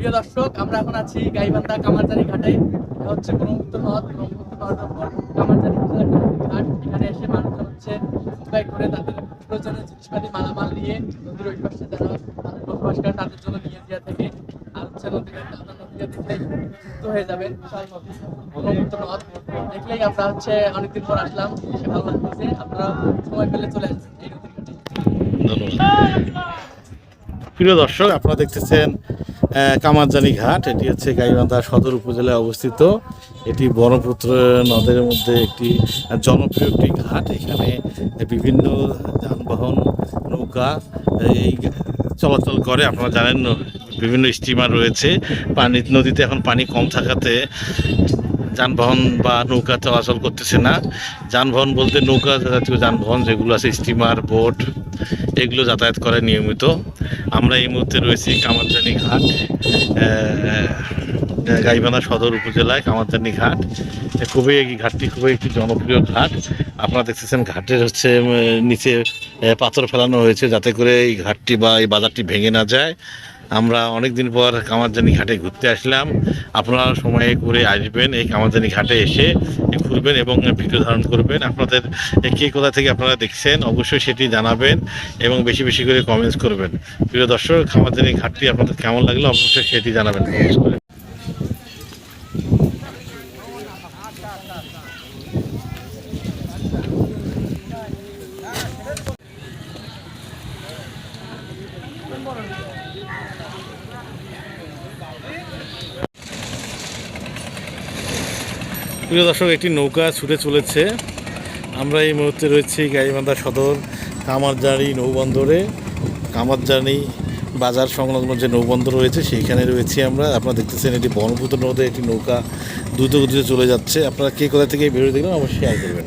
প্রিয় দর্শক, আমরা এখন আছি গাইবান্ধা কামারজানি ঘাটে। এটা হচ্ছে ব্রহ্মপুত্র নদ ব্রহ্মপুত্র নদের উপর কামারজানি ঘাট। এখানে এসে মানুষজন হচ্ছে নৌকায় করে তাদের প্রয়োজনীয় জিনিসপাতি, মালামাল নিয়ে নদীর ওই পাশে যারা বসবাস করে তাদের জন্য নিয়ে দেওয়া থেকে। আর হচ্ছে নদীতে আপনার মুক্ত হয়ে যাবে ব্রহ্মপুত্র নদ। দেখলেই আমরা হচ্ছে অনেকদিন পর আসলাম, এসে ভালো লাগতেছে। আপনারা সময় পেলে চলে আসবেন এই নদীর প্রিয় দর্শক, আপনারা দেখতেছেন কামারজানি ঘাট, এটি হচ্ছে গাইবান্ধা সদর উপজেলায় অবস্থিত। এটি ব্রহ্মপুত্র নদের মধ্যে একটি জনপ্রিয় একটি ঘাট। এখানে বিভিন্ন যানবাহন, নৌকা, এই চলাচল করে। আপনারা জানেন, বিভিন্ন স্টিমার রয়েছে। পানি, নদীতে এখন পানি কম থাকাতে যানবাহন বা নৌকা চলাচল করতেছে না। যানবাহন বলতে নৌকা জাতীয় যানবাহন যেগুলো আছে স্টিমার বোট এগুলো যাতায়াত করে নিয়মিত। আমরা এই মুহূর্তে রয়েছি কামারজানি ঘাট আহ, গাইবান্ধা সদর উপজেলায় কামারজানি ঘাট। খুবই এই ঘাটটি খুবই একটি জনপ্রিয় ঘাট। আপনারা দেখতেছেন ঘাটের হচ্ছে নিচে পাথর ফেলানো হয়েছে যাতে করে এই ঘাটটি বা এই বাজারটি ভেঙে না যায়। আমরা অনেক দিন পর কামারজানি ঘাটে ঘুরতে আসলাম। আপনারা সময়ে করে আসবেন, এই কামারজানি ঘাটে এসে ঘুরবেন এবং ভিডিও ধারণ করবেন। আপনাদের কে কোথা থেকে আপনারা দেখছেন, অবশ্যই সেটি জানাবেন এবং বেশি বেশি করে কমেন্টস করবেন। প্রিয় দর্শক, কামারজানি ঘাটটি আপনাদের কেমন লাগল? অবশ্যই সেটি জানাবেন। কমেন্টস করে প্রিয় দর্শক, একটি নৌকা ছুটে চলেছে। আমরা এই মুহূর্তে রয়েছি গাইবান্ধা সদর, কামারজানি নৌবন্দরে। কামারজানি বাজার সংলগ্ন যে নৌবন্দর রয়েছে, সেইখানে রয়েছি আমরা। আপনারা দেখতেছেন এটি ব্রহ্মপুত্র নদে একটি নৌকা দ্রুত গতিতে চলে যাচ্ছে। আপনারা কে কোথা থেকে ভিডিও দেখলেন, অবশ্যই শেয়ার করবেন